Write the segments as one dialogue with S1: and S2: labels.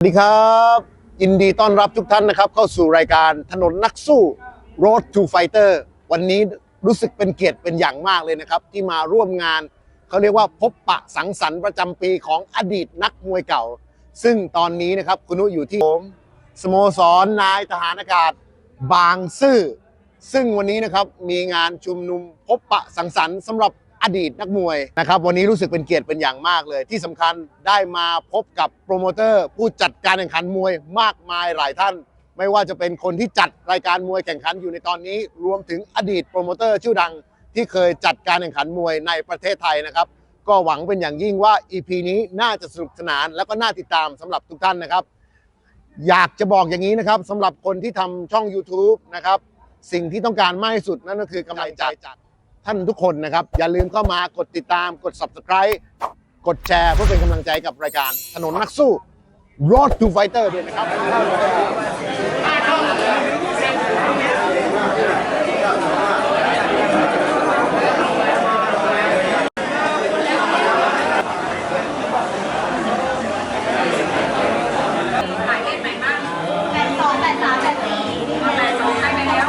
S1: สวัสดีครับยินดีต้อนรับทุกท่านนะครับ เข้าสู่รายการถนนนักสู้ Road to Fighter วันนี้รู้สึกเป็นเกียรติเป็นอย่างมากเลยนะครับ ที่มาร่วมงานเขาเรียกว่าพบปะสังสรรค์ประจำปีของอดีตนักมวยเก่า ซึ่งตอนนี้นะครับคุณนุอยู่ที่ผมสโมสรนายทหารอากาศบางซื่อ ซึ่งวันนี้นะครับมีงานชุมนุมพบปะสังสรรค์สำหรับ อดีตนักมวยนะครับวันนี้รู้สึกเป็นเกียรติเป็นอย่างมากเลย ที่สำคัญได้มาพบกับโปรโมเตอร์ผู้จัดการแข่งขันมวยมากมายหลายท่าน ไม่ว่าจะเป็นคนที่จัดรายการมวยแข่งขันอยู่ในตอนนี้ รวมถึงอดีตโปรโมเตอร์ชื่อดัง ที่เคยจัดการแข่งขันมวยในประเทศไทยนะครับก็หวังเป็นอย่างยิ่งว่า EP นี้น่าจะสนุกสนาน แล้วก็น่าติดตามสำหรับทุกท่านนะครับ อยากจะบอกอย่างนี้นะครับสำหรับคนที่ทำช่อง YouTube นะครับสิ่งที่ต้องการมากที่สุดนั่นก็คือกำลังใจจาก ท่านทุกคนนะครับ อย่าลืมเข้ามากดติดตามกด Subscribe กดแชร์เพื่อเป็นกำลังใจกับรายการถนนนักสู้ Road to Fighter ด้วยนะครับ
S2: หมายเลขไหนบ้างแปดสองแปดสามแปดสี่เอาแปดสองให้ไปแล้ว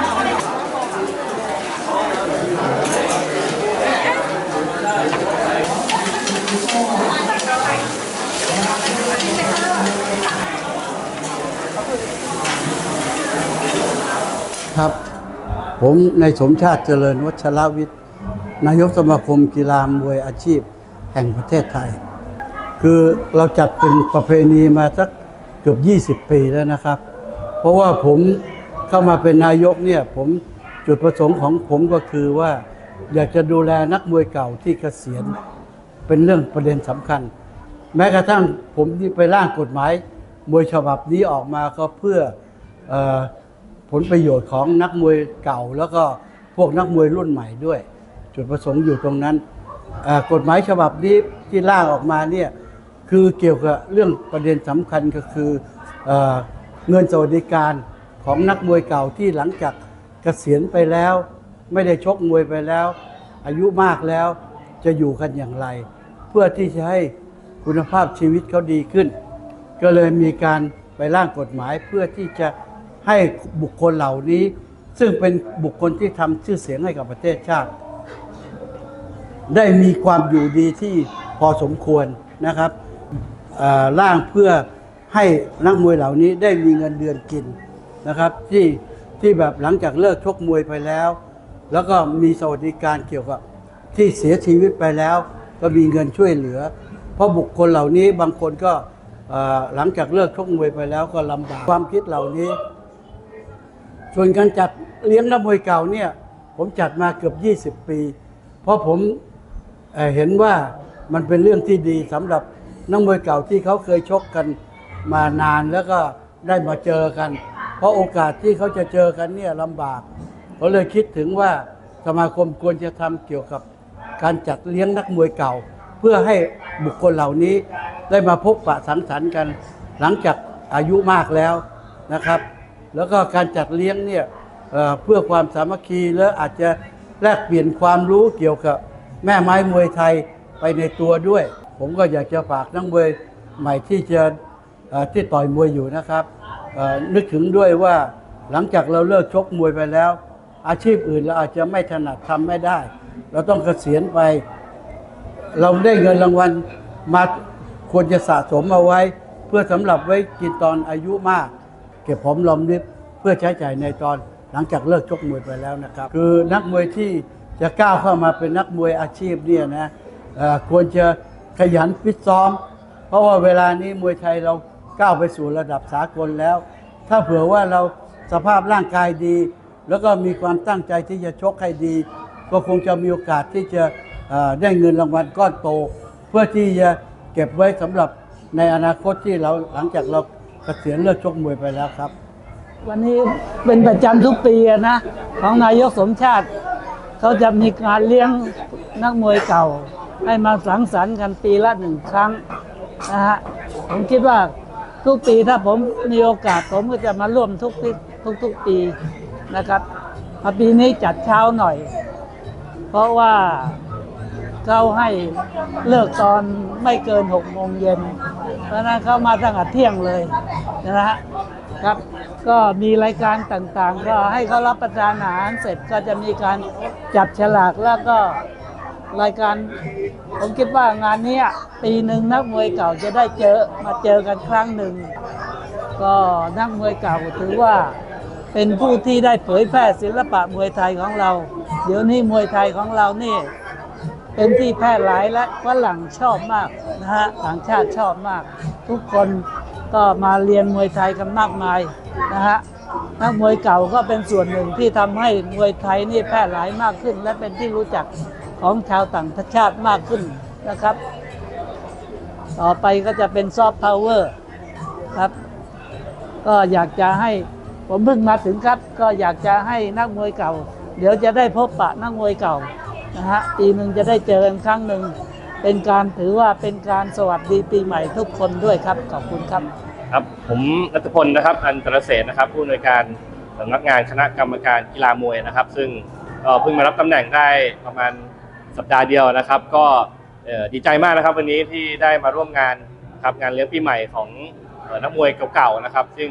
S3: ครับ ผมในสมชาติเจริญวัชรวิทย์ นายกสมาคมกีฬามวยอาชีพแห่งประเทศไทย คือเราจัดเป็นประเพณีมาสักเกือบ 20 ปีแล้วนะครับ เพราะว่าผมเข้ามาเป็นนายกเนี่ยผมจุดประสงค์ของผมก็คือว่าอยากจะดูแลนักมวยเก่าที่เกษียณเป็นเรื่องประเด็นสำคัญ แม้กระทั่งผมที่ไปร่างกฎหมายมวยฉบับนี้ออกมาก็เพื่ออ ผลประโยชน์ของนักมวยเก่า แล้วก็พวกนักมวยรุ่นใหม่ด้วย จุดประสงค์อยู่ตรงนั้นกฎหมายฉบับนี้ที่ร่างออกมาเนี่ยคือเกี่ยวกับเรื่องประเด็นสำคัญก็คือเออเงินสวัสดิการของนักมวยเก่าที่หลังจากเกษียณไปแล้ว ไม่ได้ชกมวยไปแล้ว อายุมากแล้วจะอยู่กันอย่างไร เพื่อที่จะให้คุณภาพชีวิตเขาดีขึ้น ก็เลยมีการไปร่างกฎหมายเพื่อที่จะ ให้บุคคลเหล่านี้ ซึ่งเป็นบุคคลที่ทำชื่อเสียงให้กับประเทศชาติ ได้มีความอยู่ดีที่พอสมควรนะครับร่างเพื่อให้นักมวยเหล่านี้ได้มีเงินเดือนกินนะครับที่ที่แบบหลังจากเลิกชกมวยไปแล้ว แล้วก็มีสวัสดิการเกี่ยวกับที่เสียชีวิตไปแล้ว ก็มีเงินช่วยเหลือ เพราะบุคคลเหล่านี้บางคนก็หลังจากเลิกชกมวยไปแล้วก็ลำบากความคิดเหล่านี้ ส่วนการจัดเลี้ยงนักมวยเก่าเนี่ย ผมจัดมาเกือบ 20 ปี เพราะผมเอ่อเห็นว่ามันเป็นเรื่องที่ดีสำหรับนักมวยเก่าที่เขาเคยชกกันมานานแล้วก็ได้มาเจอกัน เพราะโอกาสที่เขาจะเจอกันเนี่ยลำบากเขาเลยคิดถึงว่าสมาคมควรจะทำเกี่ยวกับการจัดเลี้ยงนักมวยเก่า เพื่อให้บุคคลเหล่านี้ได้มาพบปะสังสรรค์กัน หลังจากอายุมากแล้วนะครับ แล้วก็การจัดเลี้ยงเนี่ยเเพื่อความสามัคคีและอาจจะแลกเปลี่ยนความรู้เกี่ยวกับแม่ไม้มวยไทยไปในตัวด้วย ผมก็อยากจะฝากนักมวยใหม่ที่จะเอ่อที่ต่อยมวยอยู่นะครับนึกถึงด้วยว่าหลังจากเราเลิกชกมวยไปแล้ว อาชีพอื่นเราอาจจะไม่ถนัดทำไม่ได้ เราต้องเกษียณไป เราได้เงินรางวัลมาควรจะสะสมเอาไว้ เพื่อสำหรับไว้กินตอนอายุมาก ก็บหอมรอมริบเพื่อใช้จ่ายในตอนหลังจากเลิกชกมวยไปแล้วนะครับ คือนักมวยที่จะก้าวเข้ามาเป็นนักมวยอาชีพเนี่ยนะควรจะขยันฟิตซ้อม เพราะว่าเวลานี้มวยไทยเราก้าวไปสู่ระดับสากลแล้ว ถ้าเผื่อว่าเราสภาพร่างกายดี แล้วก็มีความตั้งใจที่จะชกให้ดี ก็คงจะมีโอกาสที่จะได้เงินรางวัลก้อนโต เพื่อที่จะเก็บไว้สำหรับในอนาคตที่เราหลังจากเรา ษียณเลิกชกมวยไปแล้วครับ
S4: วันนี้เป็นประจำทุกปีอะนะ ของนายกสมชาติ เขาจะมีการเลี้ยงนักมวยเก่า ให้มาสังสรรค์กันปีละหนึ่งครั้งนะฮะผมคิดว่าทุกปีถ้าผมมีโอกาสผมก็จะมาร่วมทุกปีทุกทุกปีนะครับมาปีนี้จัดเช้าหน่อย เพราะว่า เขาให้เลิกตอนไม่เกินหกโมงเย็นเพราะนั้นเขามาตั้งแต่เที่ยงเลยนะฮะครับ ก็มีรายการต่างๆ ก็ให้เขารับประทานอาหารเสร็จก็จะมีการจับฉลากแล้วก็รายการ ผมคิดว่างานนี้ปีหนึ่งนักมวยเก่าจะได้เจอมาเจอกันครั้งหนึ่ง ก็นักมวยเก่าถือว่าเป็นผู้ที่ได้เผยแพร่ศิลปะมวยไทยของเรา เดี๋ยวนี้มวยไทยของเรานี่ เป็นที่แพร่หลายและฝรั่งชอบมากนะฮะต่างชาติชอบมาก ทุกคนก็มาเรียนมวยไทยกันมากมายนะฮะนักมวยเก่าก็เป็นส่วนหนึ่งที่ทำให้มวยไทยนี่แพร่หลายมากขึ้น และเป็นที่รู้จักของชาวต่างชาติมากขึ้นนะครับ ต่อไปก็จะเป็นซอฟต์พาวเวอร์ครับ ก็อยากจะให้ผมเพิ่งมาถึงครับ ก็อยากจะให้นักมวยเก่า เดี๋ยวจะได้พบปะนักมวยเก่า นะฮะปีหนึ่งจะได้เจอกันครั้งหนึ่ง เป็นการถือว่าเป็นการสวัสดีปีใหม่ทุกคนด้วยครับ ขอบคุณครับ
S5: ครับผมรัตพลนะครับ อันตรเสนนะครับ ผู้อำนวยการสำนักงานคณะกรรมการกีฬามวยนะครับ ซึ่งก็เพิ่งมารับตำแหน่งได้ประมาณสัปดาห์เดียวนะครับ ก็ดีใจมากนะครับ วันนี้ที่ได้มาร่วมงานครับงานเลี้ยงปีใหม่ของนักมวยเก่าๆนะครับ ซึ่ง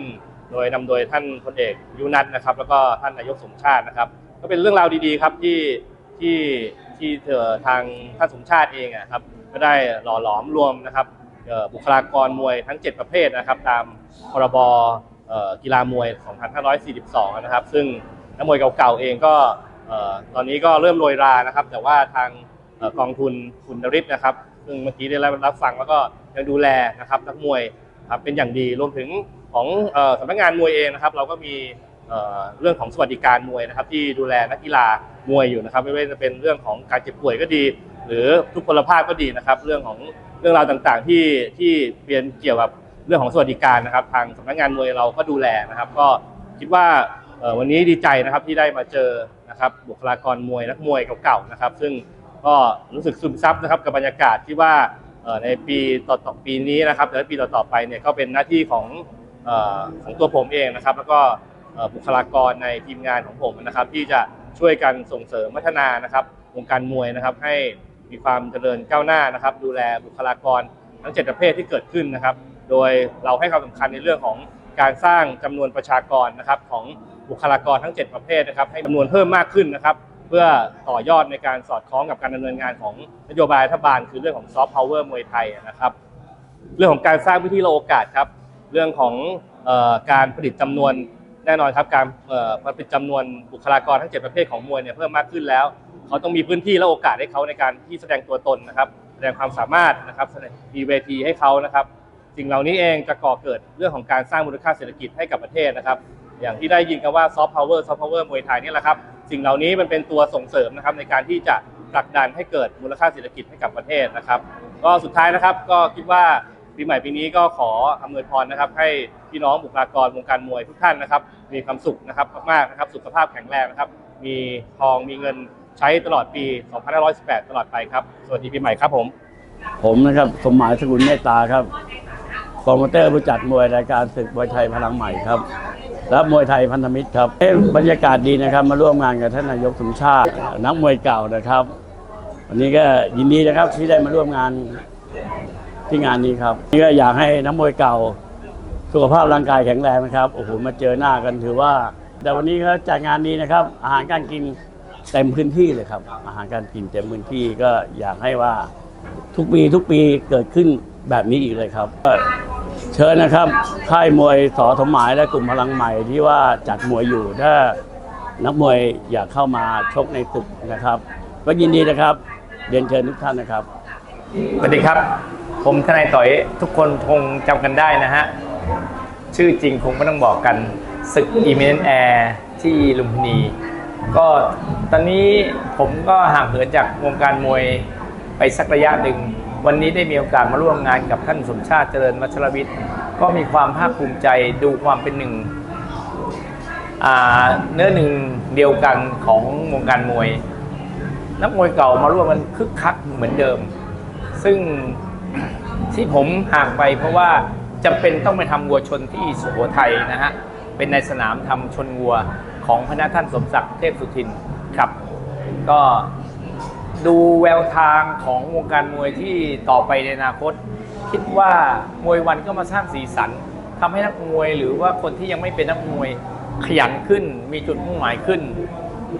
S5: โดยนำโดยท่านพลเอกยุนัทนะครับ แล้วก็ท่านนายกสมชาตินะครับ ก็เป็นเรื่องราวดีๆครับที่ ที่ที่เธอทางท่านสมชาติเองอะครับก็ได้หล่อหลอมรวมนะครับเอ่อบุคลากรมวยทั้ง 7 ประเภทนะครับ ตามพรบเอ่อกีฬามวย 2542 นะครับ ซึ่งนักมวยเก่าๆเองก็เอ่อตอนนี้ก็เริ่มโรยรานะครับ แต่ว่าทางเอ่อกองทุนคุณนริศนะครับ ซึ่งเมื่อกี้ได้รับฟังแล้วก็ยังดูแลนะครับนักมวยครับเป็นอย่างดีรวมถึงของเอ่อสำนักงานมวยเองนะครับ เราก็มี เรื่องของสวัสดิการมวยนะครับ ที่ดูแลนักกีฬามวยอยู่นะครับ ไม่ว่าจะเป็นเรื่องของการเจ็บป่วยก็ดี หรือทุกพลภาพก็ดีนะครับ เรื่องของเรื่องราวต่างๆ ที่ที่เรียนเกี่ยวกับเรื่องของสวัสดิการนะครับ ทางสำนักงานมวยเราก็ดูแลนะครับ ก็คิดว่าวันนี้ดีใจนะครับที่ได้มาเจอนะครับบุคลากรมวยนักมวยเก่าๆนะครับ ซึ่งก็รู้สึกซึมซับนะครับกับบรรยากาศที่ว่าในปีต่อๆปีนี้นะครับและปีต่อๆไปเนี่ยก็เป็นหน้าที่ของของตัวผมเองนะครับ แล้วก็ บุคลากรในทีมงานของผมนะครับ ที่จะช่วยกันส่งเสริมพัฒนานะครับวงการมวยนะครับ ให้มีความเจริญก้าวหน้านะครับ ดูแลบุคลากรทั้ง 7 ประเภทที่เกิดขึ้นนะครับ โดยเราให้ความสำคัญในเรื่องของการสร้างจำนวนประชากรนะครับของบุคลากรทั้ง 7 ประเภทนะครับ ให้จำนวนเพิ่มมากขึ้นนะครับ เพื่อต่อยอดในการสอดคล้องกับการดำเนินงานของนโยบายรัฐบาล คือเรื่องของซอฟต์พาวเวอร์มวยไทยนะครับ เรื่องของการสร้างพื้นที่แลโอกาสครับ เรื่องของออการผลิตจำนวน แน่นอนครับการเอ่อผลิตจำนวนบุคลากรทั้ง 7 ประเภทของมวยเนี่ยเพิ่มมากขึ้นแล้ว เขาต้องมีพื้นที่และโอกาสให้เขาในการที่แสดงตัวตนนะครับ แสดงความสามารถนะครับมีเวทีให้เขานะครับสิ่งเหล่านี้เองจะก่อเกิดเรื่องของการสร้างมูลค่าเศรษฐกิจให้กับประเทศนะครับ อย่างที่ได้ยินกันว่าซอฟต์พาวเวอร์ซอฟต์พาวเวอร์มวยไทยนี่แหละครับสิ่งเหล่านี้มันเป็นตัวส่งเสริมนะครับในการที่จะผลักดันให้เกิดมูลค่าเศรษฐกิจให้กับประเทศนะครับ ก็สุดท้ายนะครับก็คิดว่า ปีใหม่ปีนี้ก็ขออำนวยพรนะครับ ให้พี่น้องบุคลากรวงการมวยทุกท่านนะครับ มีความสุขนะครับมากๆนะครับ สุขภาพแข็งแรงนะครับ มีทองมีเงินใช้ตลอดปี 2518 ตลอดไปครับ สวัสดีปีใหม่ครับผม
S3: ผมนะครับสมหมายสกุลเมตตาครับโปรโมเตอร์ผู้จัดมวยรายการศึกมวยไทยพลังใหม่ครับและมวยไทยพันธมิตรครับเอ๊ะบรรยากาศดีนะครับ มาร่วมงานกับท่านนายกสมชาติ นักมวยเก่านะครับ วันนี้ก็ยินดีนะครับที่ได้มาร่วมงาน ที่งานนี้ครับนี่ก็อยากให้นักมวยเก่า สุขภาพร่างกายแข็งแรงนะครับโอ้โหมาเจอหน้ากันถือว่า แต่วันนี้เขาจัดงานนี้นะครับ อาหารการกินเต็มพื้นที่เลยครับ อาหารการกินเต็มพื้นที่ก็อยากให้ว่าทุกปีทุกปีเกิดขึ้นแบบนี้อีกเลยครับก็เชิญนะครับ ค่ายมวยสอสมหมายและกลุ่มพลังใหม่ที่ว่าจัดมวยอยู่ถ้านักมวยอยากเข้ามาชกในตึกนะครับ ก็ยินดีนะครับ เรียนเชิญทุกท่านนะครับ
S6: สวัสดีครับ ผมทนายต่อยทุกคนคงจำกันได้นะฮะ ชื่อจริงคงไม่ต้องบอกกันศึกอีเมนแอร์ที่ลุมพินี ก็ตอนนี้ผมก็ห่างเหินจากวงการมวยไปสักระยะหนึ่ง วันนี้ได้มีโอกาสมาร่วมงานกับท่านสมชาติเจริญวัชรวิทย์ ก็มีความภาคภูมิใจดูความเป็นหนึ่งเนื้อหนึ่งเดียวกันของวงการมวย นักมวยเก่ามาร่วมกันคึกคักเหมือนเดิม ซึ่ง ที่ผมห่างไปเพราะว่าจำเป็นต้องไปทำวัวชนที่สุโขทัยนะฮะ เป็นในสนามทำชนวัวของพระนาท่านสมศักดิ์เทพสุทินครับ ก็ดูแววทางของวงการมวยที่ต่อไปในอนาคต คิดว่ามวยวันก็มาสร้างสีสันทำให้นักมวยหรือว่าคนที่ยังไม่เป็นนักมวยขยันขึ้น มีจุดมุ่งหมายขึ้น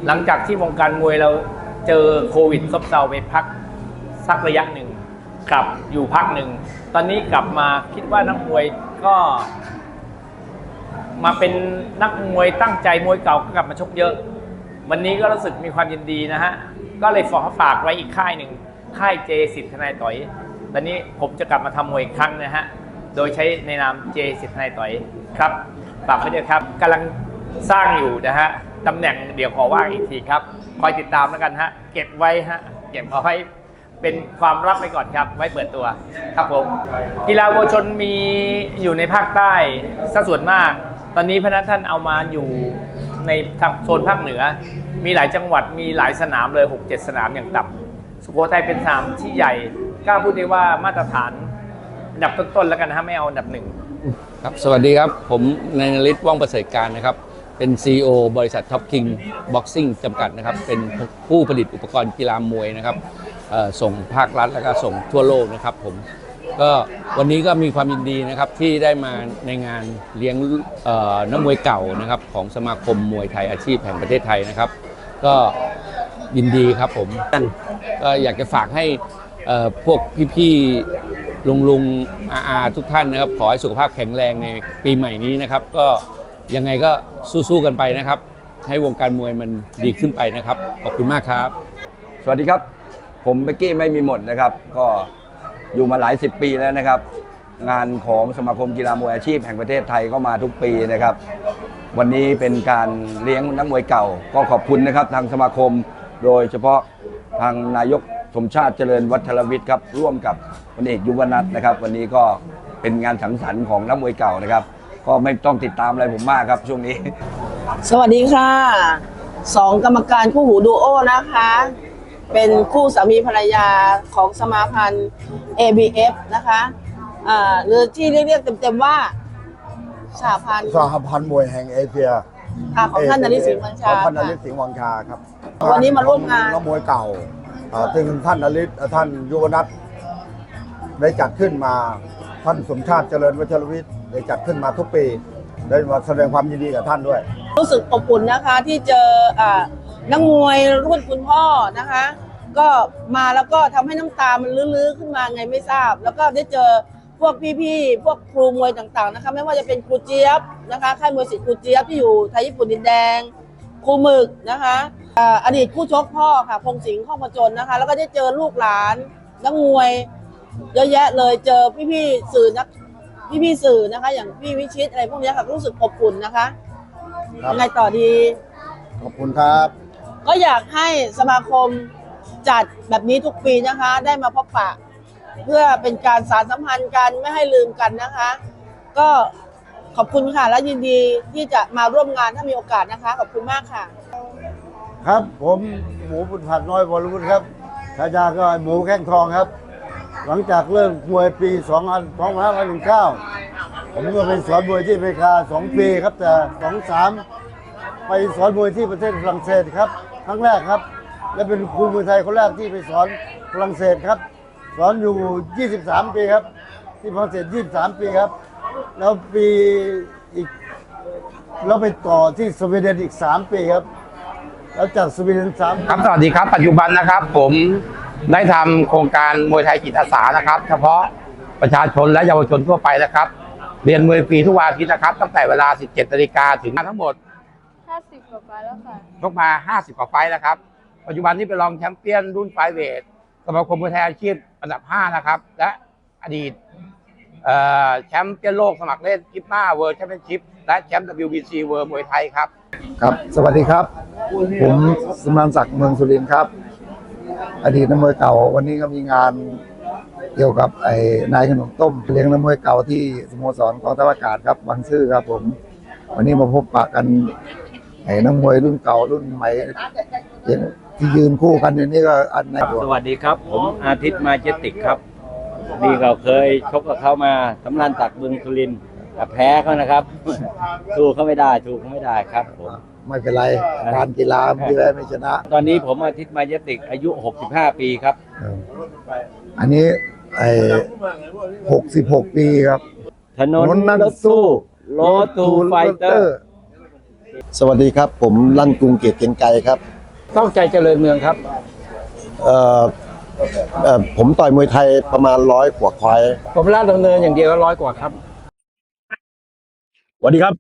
S6: หลังจากที่วงการมวยเราเจอโควิดซบเซาไปพักสักระยะหนึ่ง กลับอยู่พักหนึ่ง ตอนนี้กลับมาคิดว่านักมวยก็ มาเป็นนักมวยตั้งใจมวยเก่าก็กลับมาชกเยอะ วันนี้ก็รู้สึกมีความยินดีนะฮะ ก็เลยขอฝากไว้อีกค่ายหนึ่งค่ายเจสิทธนายต่อย ตอนนี้ผมจะกลับมาทำมวยอีกครั้งนะฮะ โดยใช้ในนามเจสิทธนายต่อยครับฝากไว้ด้วยครับกำลังสร้างอยู่นะฮะตำแหน่งเดี๋ยวขอว่าอีกทีครับ คอยติดตามแล้วกันฮะ เก็บไว้ฮะ เก็บเอาไว้ เป็นความลับไว้ก่อนครับ ไว้เปิดตัวครับผม กีฬาวัวชนมีอยู่ในภาคใต้ซะส่วนมาก ตอนนี้พนักท่านเอามาอยู่ในทางโซนภาคเหนือ มีหลายจังหวัดมีหลายสนามเลย 6-7 สนามอย่างต่ำสุโขทัยเป็นสนามที่ใหญ่กล้าพูดได้ว่ามาตรฐานอันดับต้นๆแล้วกันนะฮะไม่เอาอันดับหนึ่ง
S7: ครับสวัสดีครับ ผมนายนฤทธิ์ว่องประเสริฐการนะครับ เป็น CEO บริษัท Top King Boxing จำกัดนะครับ เป็นผู้ผลิตอุปกรณ์กีฬามวยนะครับ ส่งภาครัฐแล้วก็ส่งทั่วโลกนะครับผมก็วันนี้ก็มีความยินดีนะครับที่ได้มาในงานเลี้ยงนักมวยเก่านะครับของสมาคมมวยไทยอาชีพแห่งประเทศไทยนะครับ ก็ยินดีครับผมก็อยากจะฝากให้พวกพี่ๆลุงลุงๆอาอาทุกท่านนะครับ ขอให้สุขภาพแข็งแรงในปีใหม่นี้นะครับ ก็ยังไงก็สู้ๆกันไปนะครับ ให้วงการมวยมันดีขึ้นไปนะครับ ขอบคุณมากครับ
S8: สวัสดีครับ ผมเบกกี้ไม่มีหมดนะครับ ก็อยู่มาหลายสิบปีแล้วนะครับ งานของสมาคมกีฬามวยอาชีพแห่งประเทศไทยก็มาทุกปีนะครับ วันนี้เป็นการเลี้ยงนักมวยเก่า ก็ขอบคุณนะครับทางสมาคมโดยเฉพาะทางนายกสมชาติเจริญวัฒนวิทย์ครับร่วมกับพลเอกยุวนัทนะครับ วันนี้ก็เป็นงานสังสรรค์ของนักมวยเก่านะครับ ก็ไม่ต้องติดตามอะไรผมมากครับช่วงนี้
S9: สวัสดีค่ะสองกรรมการคู่หูดูโอนะคะ เป็นคู่สามีภรรยาของสมาพันธ์ ABF นะคะอ่าหรือที่เรียกๆเต็มๆว่าสหพันธ์
S10: สหพันธ์มวยแห่งเอเชีย
S9: อ่าของท่านนริศรีวังชา
S10: ของท่านน
S9: ค่ะ
S10: ริศสิงห์วังชาครับ
S9: วันนี้มาร่วมงาน
S10: นักมวยเก่าอ่าซึ่งท่านนริศท่านยุวนัทได้จัดขึ้นมาท่านสมชาติเจริญวัชรวิทย์ได้จัดขึ้นมาทุกปีได้มาแสดงความยินดีกับท่านด้วย
S9: รู้สึกอบอุ่นนะคะที่เจออ่า นักมวยรุ่นคุณพ่อนะคะ ก็มาแล้วก็ทำให้น้ำตามันลื้อๆขึ้นมาไงไม่ทราบ แล้วก็ได้เจอพวกพี่ๆ พวกครูมวยต่างๆ นะคะ ไม่ว่าจะเป็นครูเจี๊ยบนะคะค่ายมวยศิษย์ครูเจี๊ยบที่อยู่ไทยญี่ปุ่นดินแดง ครูหมึกนะคะอ่าอดีตคู่ชกพ่อค่ะพงสิงห์ข้องประจนนะคะ แล้วก็ได้เจอลูกหลานนักมวย เยอะแยะเลยเจอพี่ๆสื่อนักพี่ๆสื่อนะคะ อย่างพี่วิชิตอะไรพวกเนี้ยค่ะรู้สึกอบอุ่นนะคะ
S10: ครับ
S9: ยังไงต่อดี
S10: ขอบคุณครับ
S9: ก็อยากให้สมาคมจัดแบบนี้ทุกปีนะคะ ได้มาพบปะ เพื่อเป็นการสารสัมพันธ์กันไม่ให้ลืมกันนะคะ ก็ขอบคุณค่ะและยินดีที่จะมาร่วมงานถ้ามีโอกาสนะคะ ขอบคุณมากค่ะ
S10: ครับผมหมูบุญผัดน้อยบอลวุฒิครับฉายาก็หมูแข้งทองครับ หลังจากเริ่มมวยปี2 5 2519ผมก็เป็นสอนมวยที่อเมริกา 2 ปีครับแต่ 23 ไปสอนมวยที่ประเทศฝรั่งเศสครับ ครั้งแรกครับ และเป็นครูมวยไทยคนแรกที่ไปสอนฝรั่งเศสครับ สอนอยู่ 23 ปีครับ ที่ฝรั่งเศส 23 ปีครับ แล้วปีอีกแล้วไปต่อที่สวีเดนอีก 3 ปีครับ แล้วจากสวีเดนสาม
S11: ครับสวัสดีครับ ปัจจุบันนะครับ ผมได้ทำโครงการมวยไทยจิตอาสานะครับ เฉพาะประชาชนและเยาวชนทั่วไปนะครับ เรียนมวยฟรีทุกวันอาทิตย์นะครับ ตั้งแต่เวลา 17นาฬิกาถึงทั้งหมด
S2: กว่าไปแล้วค่ะ
S11: ชกมา 50 กว่าไฟล์แล้วครับ ปัจจุบันนี้เป็นรองแชมป์เปี้ยนรุ่นไฟล์เวทสมาคมมวยไทยอาชีพอันดับ 5 นะครับ และอดีตเอ่อแชมป์เปี้ยนโลกสมัครเล่นกิฟมาเวิร์แชมเปี้ยนชิพและแชมป์ WBC เวิร์มวยไทยครับ
S10: ครับ สวัสดีครับ ผมสมานศักดิ์เมืองสุรินทร์ครับ อดีตนักมวยเก่า วันนี้ก็มีงานเกี่ยวกับไอ้นายขนมต้มเลี้ยงนักมวยเก่าที่สโมสรกองทัพอากาศครับบางซื่อครับผม วันนี้มาพบปะกัน ไอ้นักมวยรุ่นเก่ารุ่นใหม่ที่ยืนคู่กันอยู่นี่ก็อันไหน
S12: สวัสดีครับ ผมอาทิตย์มาเจติกครับนี่เราเคยชกกับเขามาสำรานตักบึงสุรินทร์แต่แพ้เขานะครับสู้เขาไม่ได้สู้เขาไม่ได้ครับผม
S10: ไม่เป็นไรการกีฬามีแพ้ไม่ชนะ
S12: ตอนนี้ผมอาทิตย์มายติกอายุ 65 ปีครับ
S10: อันนี้ไอ้หกสิบหกปีครับ
S12: ถนนรถสู้รถตูไฟเตอร์
S13: สวัสดีครับ ผมลั่นกรุงเกียรติเกรียงไกรครับ
S4: ต้องใจเจริญเมืองครับ
S13: เอ่อเอ่อผมต่อยมวยไทยประมาณร้อยกว่าไฟล์
S4: ผมลาดดำเนินอย่างเดียวก็ร้อยกว่าครับ
S14: สวัสดีครับ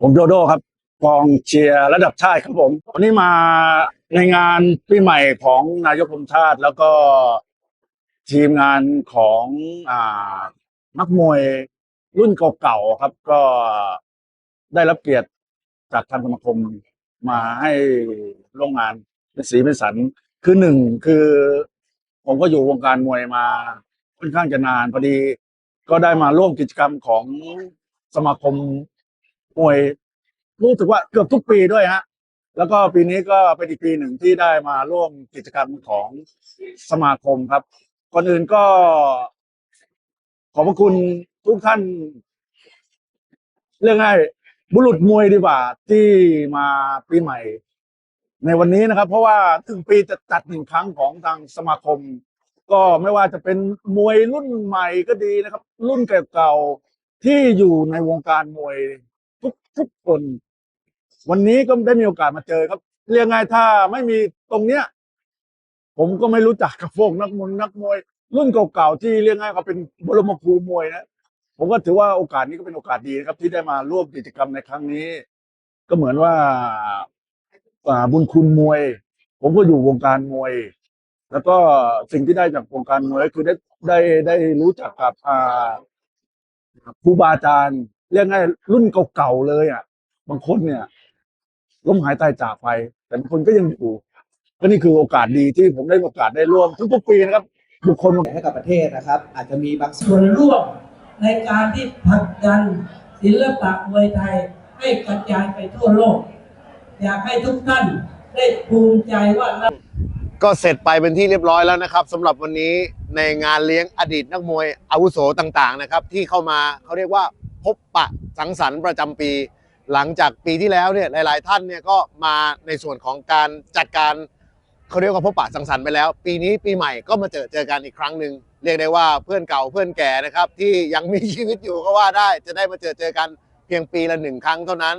S14: ผมโดโดครับกองเชียร์ระดับชาติครับผม วันนี้มาในงานปีใหม่ของนายกองชาติแล้วก็ทีมงานของอ่านักมวยรุ่นเก่าๆครับ ก็ได้รับเกียรติ จากทางสมาคมมาให้โร่วมงานเป็นสีเป็นสัน คือหนึ่งคือผมก็อยู่วงการมวยมาค่อนข้างจะนานพอดี ก็ได้มาร่วมกิจกรรมของสมาคมมวยรู้สึกว่าเกือบทุกปีด้วยฮะ แล้วก็ปีนี้ก็เป็นอีกปีหนึ่งที่ได้มาร่วมกิจกรรมของสมาคมครับก่อนอื่นก็ ขอบพระคุณทุกท่าน เรื่องง่าย บุรุษมวยดีกว่าที่มาปีใหม่ ในวันนี้นะครับ เพราะว่าถึงปีจะจัดหนึ่งครั้งของทางสมาคม ก็ไม่ว่าจะเป็นมวยรุ่นใหม่ก็ดีนะครับ รุ่นเก่าๆที่อยู่ในวงการมวยทุกทุกคน วันนี้ก็ได้มีโอกาสมาเจอครับ เรียกไงถ้าไม่มีตรงเนี้ย ผมก็ไม่รู้จักกับพวกนักมวยนักมวย รุ่นเก่าๆที่เรียกง่ายเขาเป็นบรมครูมวยนะ ผมก็ถือว่าโอกาสนี้ก็เป็นโอกาสดีนะครับ ที่ได้มาร่วมกิจกรรมในครั้งนี้ ก็เหมือนว่าอ่าบุญคุณมวย ผมก็อยู่วงการมวย แล้วก็สิ่งที่ได้จากวงการมวยก็คือได้ได้ได้รู้จักกับอ่าครูบาอาจารย์เรียกง่ายรุ่นเก่าๆเลยอะ บางคนเนี่ยล้มหายตายจากไป แต่บางคนก็ยังอยู่ก็นี่คือโอกาสดีที่ผมได้โอกาสได้ร่วมทุกๆปีนะครับบุคคล
S15: ให้กับประเทศนะครับ อาจจะมีบางส่วน
S4: ร่วม ในการที่ผลักดันศิลปะมวยไทยให้กระจายไปทั่วโลก อยากให้ทุกท่านได้ภูมิใจว่า
S1: ก็เสร็จไปเป็นที่เรียบร้อยแล้วนะครับสำหรับวันนี้ในงานเลี้ยงอดีตนักมวยอาวุโสต่างๆนะครับ ที่เข้ามาเขาเรียกว่าพบปะสังสรรค์ประจำปี หลังจากปีที่แล้วเนี่ยหลาย ๆ ท่านเนี่ยก็มาในส่วนของการจัดการเขาเรียกว่าพบปะสังสรรค์ไปแล้ว ปีนี้ปีใหม่ก็มาเจอเจอกันอีกครั้งหนึ่ง เรียกได้ว่าเพื่อนเก่าเพื่อนแก่นะครับ ที่ยังมีชีวิตอยู่ก็ว่าได้จะได้มาเจอเจอกันเพียงปีละหนึ่งครั้งเท่านั้น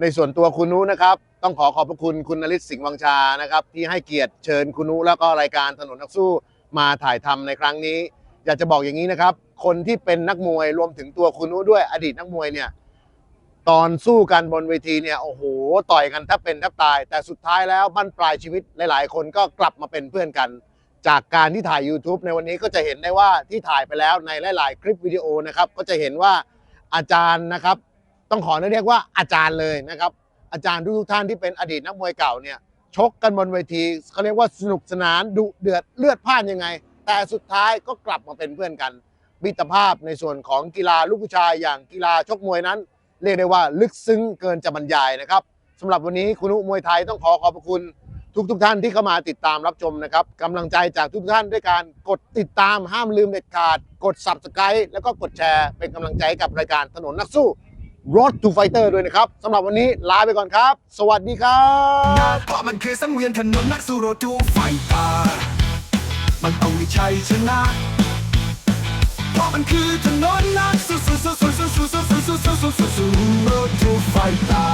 S1: ในส่วนตัวคุณนุนะครับ ต้องขอขอบพระคุณคุณนฤทธิ์สิงห์วังชานะครับ ที่ให้เกียรติเชิญคุณนุแล้วก็รายการถนนนักสู้มาถ่ายทำในครั้งนี้ อยากจะบอกอย่างนี้นะครับ คนที่เป็นนักมวยรวมถึงตัวคุณนุด้วยอดีตนักมวยเนี่ยตอนสู้กันบนเวทีเนี่ยโอ้โหต่อยกันแทบเป็นแทบตาย แต่สุดท้ายแล้วบั้นปลายชีวิตหลาย ๆ คนก็กลับมาเป็นเพื่อนกัน จากการที่ถ่าย YouTube ในวันนี้ก็จะเห็นได้ว่าที่ถ่ายไปแล้วในหลาย ๆ คลิปวิดีโอนะครับ ก็จะเห็นว่าอาจารย์นะครับ ต้องขอเรียกว่าอาจารย์เลยนะครับ อาจารย์ทุกท่านที่เป็นอดีตนักมวยเก่าเนี่ยชกกันบนเวทีเขาเรียกว่าสนุกสนานดุเดือดเลือดพ่านยังไง แต่สุดท้ายก็กลับมาเป็นเพื่อนกันมิตรภาพในส่วนของกีฬาลูกผู้ชายอย่างกีฬาชกมวยนั้น เรียกได้ว่าลึกซึ้งเกินจะบรรยายนะครับสำหรับวันนี้คุณนุมวยไทยต้องขอขอบพระคุณ ทุกทุกท่านที่เข้ามาติดตามรับชมนะครับกำลังใจจากทุกท่านด้วยการกดติดตามห้ามลืมเด็ดขาด กด subscribe แล้วก็กดแชร์เป็นกำลังใจกับรายการถนนนักสู้ Road to Fighter ด้วยนะครับสำหรับวันนี้ลาไปก่อนครับ สวัสดีครับ
S16: เพราะมันคือสังเวียนถนนนักสู้โรดูไฟตามันต้องมีชัยชนะเพราะมันคือถนนนักสู้สู้สู้สู้สู้สู้สู้สู้สู้สู้สู้โรดูไฟตา